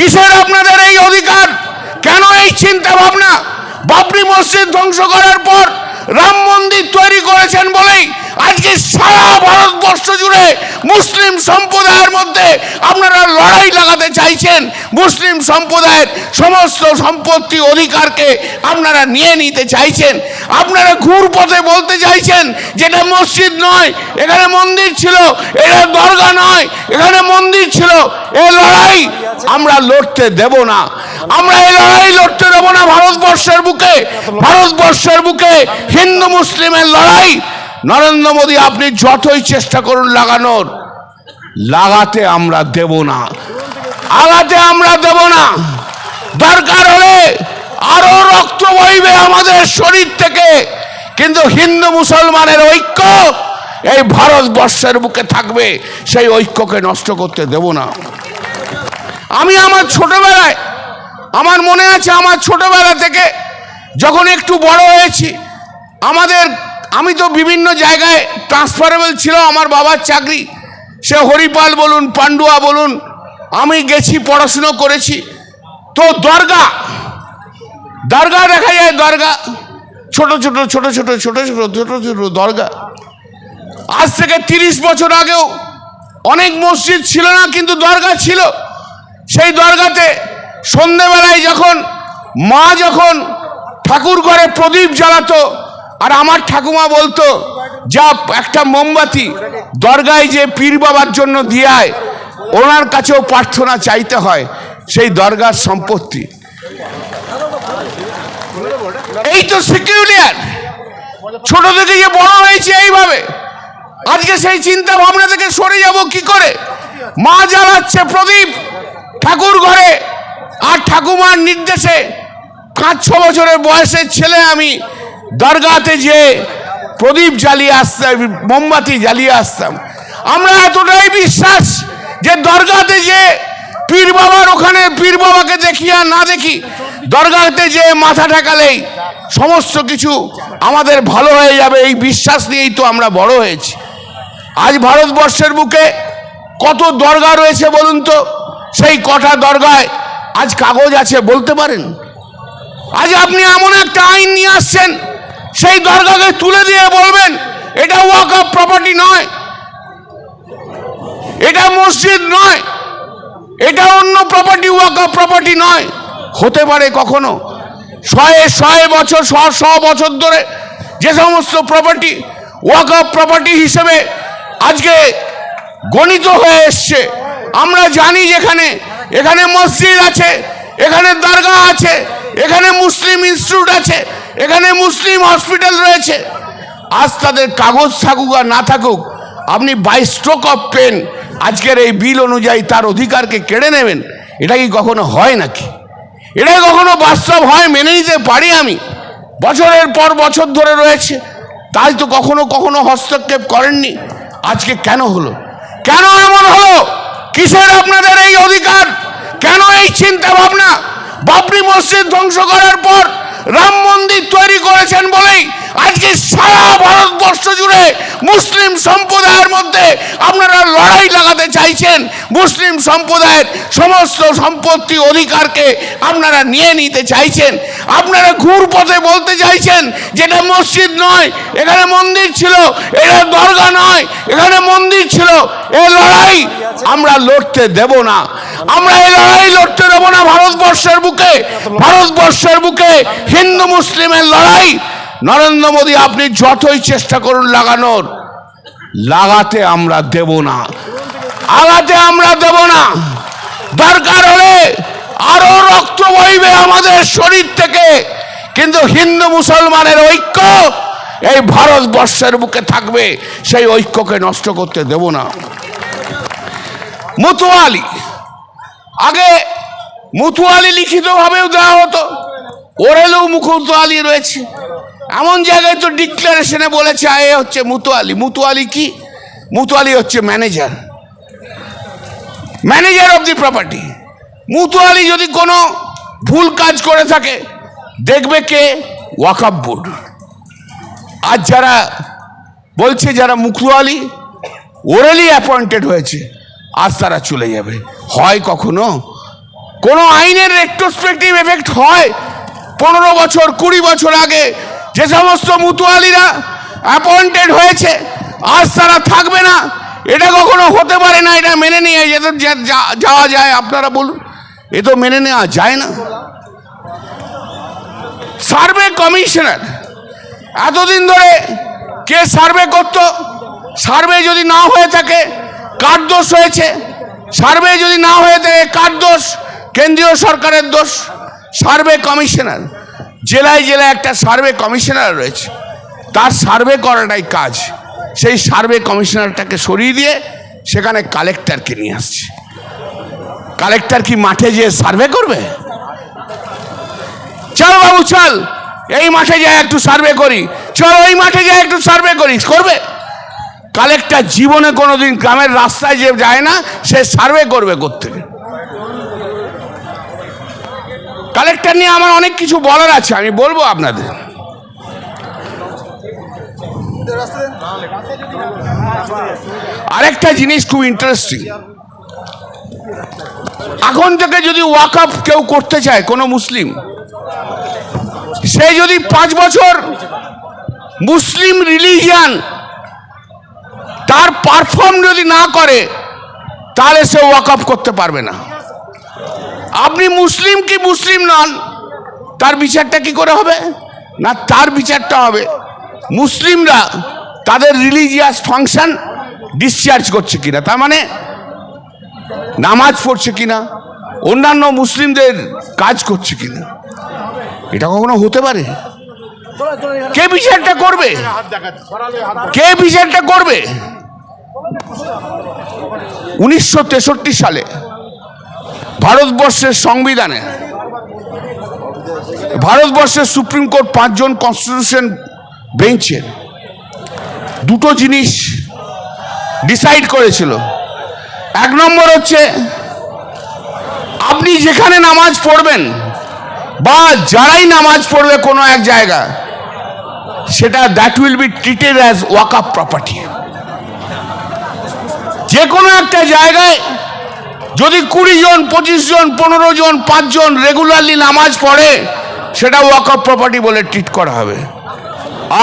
কিসের আপনাদের এই অধিকার? কেন এই চিন্তা ভাবনা বাবরি মসজিদ ধ্বংস করার পর রাম মন্দির তৈরি করেছেন বলেই আজকে সারা ভারতবর্ষ জুড়ে মুসলিম সম্প্রদায়ের মধ্যে আপনারা লড়াই লাগাতে চাইছেন। মুসলিম সম্প্রদায়ের সমস্ত সম্পত্তি অধিকারকে আপনারা নিয়ে নিতে চাইছেন। আপনারা ঘুর পথে বলতে চাইছেন যেটা মসজিদ নয়, এখানে মন্দির ছিল, এটা দরগা নয়, এখানে মন্দির ছিল, এ লড়াই আমরা লড়তে দেব না। আমরা এই লড়াই লড়তে দেব না ভারতবর্ষের বুকে ভারতবর্ষের বুকে হিন্দু মুসলিমের লড়াই। নরেন্দ্র মোদী, আপনি যতই চেষ্টা করুন লাগানোর, লাগাতে আমরা দেব না, আগাতে আমরা দেব না। দরকার হলে আরও রক্ত বইবে আমাদের শরীর থেকে। কিন্তু হিন্দু মুসলমানের ঐক্য এই ভারতবর্ষের বুকে থাকবে, সেই ঐক্যকে নষ্ট করতে দেব না। আমি আমার ছোটবেলায়, আমার মনে আছে আমার ছোটবেলা থেকে যখন একটু বড় হয়েছি, আমাদের, আমি তো বিভিন্ন জায়গায় ট্রান্সফারেবল ছিল, আমার বাবার চাকরি। সে হরিপাল বলুন, পান্ডুয়া বলুন, আমি গেছি, পড়াশুনো করেছি। তো দরগা দরগা দেখা যায় দরগা ছোট ছোট ছোট ছোট ছোট ছোট ছোট ছোট দরগা আজ থেকে তিরিশ বছর আগেও অনেক মসজিদ ছিল না কিন্তু দরগা ছিল সেই দরগাতে সন্ধেবেলায় যখন মা যখন ঠাকুর ঘরে প্রদীপ জ্বালাতো আর আমার ঠাকুমা বলতো যা একটা মোমবাতি দরগায় যে পীর বাবার জন্য দিয়ায় ওনার কাছেও প্রার্থনা চাইতে হয় সেই দরগার সম্পত্তি এই তো সিকিউরিয়ার ছোট থেকে যে বড় হয়েছে এইভাবে। আজকে সেই চিন্তা ভাবনা থেকে সরে যাব কি করে? মা জ্বালাচ্ছে প্রদীপ ঠাকুর ঘরে। আর ঠাকুমার নির্দেশে পাঁচ, ছ বছরের বয়সের ছেলে আমি দরগাতে যে প্রদীপ জ্বালিয়ে আসতাম, মোমবাতি জ্বালিয়ে আসতাম। আমরা এতটাই বিশ্বাস যে দরগাতে যে পীর বাবার ওখানে পীর বাবাকে দেখি আর না দেখি দরগাতে যে মাথা ঠেকালেই সমস্ত কিছু আমাদের ভালো হয়ে যাবে, এই বিশ্বাস নিয়েই তো আমরা বড় হয়েছি। আজ ভারতবর্ষের বুকে কত দরগা রয়েছে বলুন তো? সেই কটা দরগায় আজ কাগজ আছে, বলতে পারেন? আজ আপনি এমন একটা আইন নিয়ে আসছেন, সেই দরগাকে তুলে দিয়ে বলবেন, এটা ওয়াক অফ প্রপার্টি নয়, এটা মসজিদ নয়, এটা অন্য প্রপার্টি, ওয়াক অফ প্রপার্টি নয়। হতে পারে কখনো? শয়ে শয়ে বছর, শ শ বছর ধরে যে সমস্ত প্রপার্টি ওয়াক অফ প্রপার্টি হিসেবে আজকে গণিত হয়ে এসছে। আমরা জানি যেখানে, এখানে মসজিদ আছে, এখানে দরগা আছে, এখানে মুসলিম ইনস্টিটিউট আছে, এখানে মুসলিম হসপিটাল রয়েছে। আজ তাদের কাগজ থাকুক আর না থাকুক, আপনি বাই স্ট্রোক অফ পেন আজকের এই বিল অনুযায়ী তার অধিকারকে কেড়ে নেবেন, এটা কি কখনো হয় নাকি? এটা কখনো বাস্তব হয় মেনে নিতে পারি আমি। বছরের পর বছর ধরে রয়েছে। তাই তো কখনো কখনো হস্তক্ষেপ করেননি। আজকে কেন হলো? কেন এমন হলো? কিসের আপনাদের এই অধিকার? কেন এই চিন্তা ভাবনা বাবরি মসজিদ ধ্বংস করার পর রাম মন্দির তৈরি করেছেন বলেই আজকে সারা ভারতবর্ষ জুড়ে মুসলিম সম্প্রদায়ের মধ্যে আপনারা লড়াই লাগাতে চাইছেন। মুসলিম সম্প্রদায়ের সমস্ত সম্পত্তি অধিকারকে আপনারা নিয়ে নিতে চাইছেন। আপনারা ঘুর পথে বলতে চাইছেন যেটা মসজিদ নয়, এখানে মন্দির ছিল, এটা দরগা নয়, এখানে মন্দির ছিল, এ লড়াই আমরা লড়তে দেব না। আমরা এই লড়াই লড়তে দেবো না ভারতবর্ষের বুকে ভারতবর্ষের বুকে। হিন্দু মুসলিমের লড়াই। নরেন্দ্র মোদী, আপনি যতই চেষ্টা করুন লাগানোর, লাগাতে আমরা দেব না। আগাতে আমরা দেব না। দরকার হলে আরও রক্ত বইবে আমাদের শরীর থেকে। কিন্তু হিন্দু মুসলমানের ঐক্য এই ভারতবর্ষের বুকে থাকবে। সেই ঐক্যকে নষ্ট করতে দেব না। মুতুয়ালি আগে মুতুয়ালি লিখিতভাবেও দেওয়া হতো। ওরেলেও মুখুতুয়ালি রয়েছে। এমন জায়গায় তো ডিক্লারেশনে বলেছে এ হচ্ছে মুতুয়ালি মুতুয়ালি কি? মুতুয়ালি হচ্ছে manager. Manager of the property. মুতুয়ালি যদি কোনো ভুল কাজ করে থাকে, দেখবে কে? ওয়াকাপ বোর্ড। আর যারা বলছে যারা মুখুয়ালি ওরেলি অ্যাপয়েন্টেড হয়েছে, আজ তারা চলে যাবে। হয় কখনো? কোনো আইনের রেট্রোস্পেক্টিভ এফেক্ট হয় পনেরো বছর, কুড়ি বছর আগে যে সমস্ত মুতুয়ালিরা অ্যাপয়েন্টেড হয়েছে, আজ তারা থাকবে না। এটা কখনো হতে পারে না, এটা মেনে নিয়ে যেতে যাওয়া যায়। আপনারা বলুন, এ তো মেনে নেওয়া যায় না। সার্ভে কমিশনার, এতদিন ধরে কে সার্ভে করত? সার্ভে যদি না হয়ে থাকে, কার দোষ হয়েছে? সার্ভে যদি না হয়ে থাকে, কার দোষ? কেন্দ্রীয় সরকারের দোষ। Survey commissioner. জেলায় জেলায় একটা সার্ভে কমিশনার রয়েছে। তার সার্ভে করাটাই কাজ। সেই সার্ভে কমিশনারটাকে সরিয়ে দিয়ে সেখানে কালেক্টরকে নিয়ে আসছে। কালেক্টর কি মাঠে যেয়ে সার্ভে করবে? চল বাবু, চল। এই মাঠে যাই একটু সার্ভে করি। চল, ওই মাঠে যাই একটু সার্ভে করি। করবে? কালেক্টর জীবনে কোনোদিন গ্রামের রাস্তায় যে যায় না, সে সার্ভে করবে কোথেকে কালেক্টর নিয়ে আমার অনেক কিছু বলার আছে, আমি বলব আপনাদের। আরেকটা জিনিস খুব ইন্টারেস্টিং এখন থেকে যদি ওয়াক আপ কেউ করতে চায়, কোনো মুসলিম, সে যদি পাঁচ বছর মুসলিম রিলিজিয়ান পারফর্ম যদি না করে, তাহলে সে ওয়াক আপ করতে পারবে না। আপনি মুসলিম কি মুসলিম নন, তার বিচারটা কি করে হবে? না, তার বিচারটা হবে। মুসলিমরা তাদের রিলিজিয়াস ফাংশন ডিসচার্জ করছে কিনা, তার মানে নামাজ পড়ছে কিনা, অন্যান্য মুসলিমদের কাজ করছে কিনা। এটা কখনো হতে পারে? কে বিচারটা করবে? কে বিচারটা করবে? উনিশশো তেষট্টি সালে ভারতবর্ষের সংবিধানে, ভারতবর্ষের সুপ্রিম কোর্ট পাঁচজন কনস্টিটিউশন বেঞ্চের দুটো জিনিস ডিসাইড করেছিল। এক নম্বর হচ্ছে, আপনি যেখানে নামাজ পড়বেন বা যারাই নামাজ পড়বে কোনো এক জায়গা, সেটা that will be treated as waqf property যে কোনো একটা জায়গায় যদি কুড়ি জন, পঁচিশ জন, পনেরো জন পাঁচজন রেগুলারলি নামাজ পড়ে, সেটা ওয়াক আপ প্রপার্টি বলে ট্রিট করা হবে।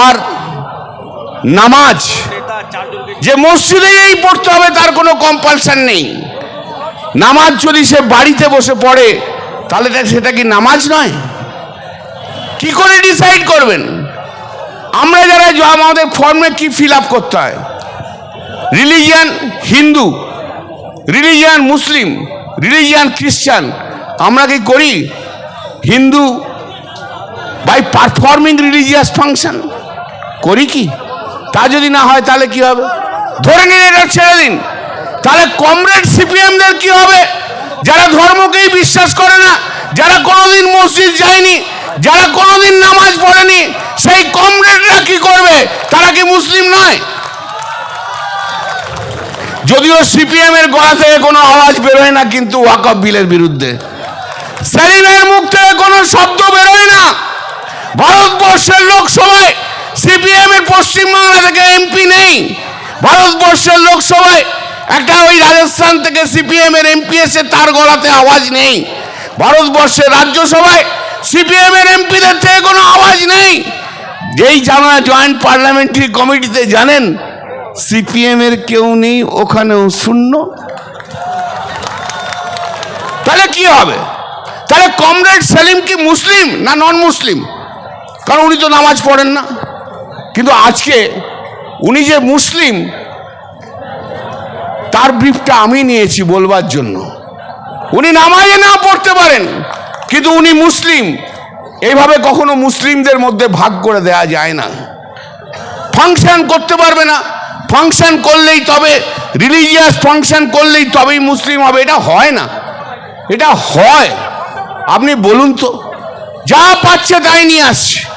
আর নামাজ, যে মসজিদেই পড়তে হবে, তার কোনো কম্পালশন নেই। নামাজ যদি সে বাড়িতে বসে পড়ে, তাহলে সেটা কি নামাজ নয়? কি করে ডিসাইড করবেন? আমরা যারা আমাদের ফর্মে কি ফিল আপ করতে হয়? Religion Hindu religion Muslim religion Christian আমরা কি করি? Hindu by performing religious function করি কি? তা যদি না হয় তাহলে কি হবে? ধরে নিন এটা ছেড়ে দিন। তাহলে কমরেড সিপিএমদের কি হবে? যারা ধর্মকেই বিশ্বাস করে না, যারা কোনোদিন মসজিদ যায়নি, যারা কোনোদিন নামাজ পড়েনি, সেই কমরেডরা কি করবে? তারা কি মুসলিম নয়? যদিও সিপিএম এর গলা থেকে কোনো আওয়াজ বেরোয় না, কিন্তু ওয়াকফ বিলের বিরুদ্ধে। সেলিমের মুখ থেকে কোনো শব্দ বেরোয় না। ভারতবর্ষের লোকসভায় সিপিএম এর পশ্চিমবাংলা থেকে এমপি নেই। ভারতবর্ষের লোকসভায় একটা ওই রাজস্থান থেকে সিপিএম এর এমপি এসে তার গলাতে আওয়াজ নেই। ভারতবর্ষের রাজ্যসভায় সিপিএম এর এমপিদের থেকে কোনো আওয়াজ নেই। যেই জানা জয়েন্ট পার্লামেন্টারি কমিটিতে জানেন সিপিএম এর কেউ নেই, ওখানেও শূন্য। তাহলে কি হবে? তাহলে কমরেড সেলিম কি মুসলিম না নন মুসলিম কারণ উনি তো নামাজ পড়েন না। কিন্তু আজকে উনি যে মুসলিম, তার ব্রিফটা আমি নিয়েছি বলবার জন্য। উনি নামাজে না পড়তে পারেন, কিন্তু উনি মুসলিম। এইভাবে কখনো মুসলিমদের মধ্যে ভাগ করে দেয়া যায় না। ফাংশন করতে পারবে না। ফাংশন করলেই তবে রিলিজিয়াস ফাংশন করলেই তবেই মুসলিম হবে, এটা হয় না। এটা হয়। আপনি বলুন তো, যা পাচ্ছে তাই নিয়ে আসছে।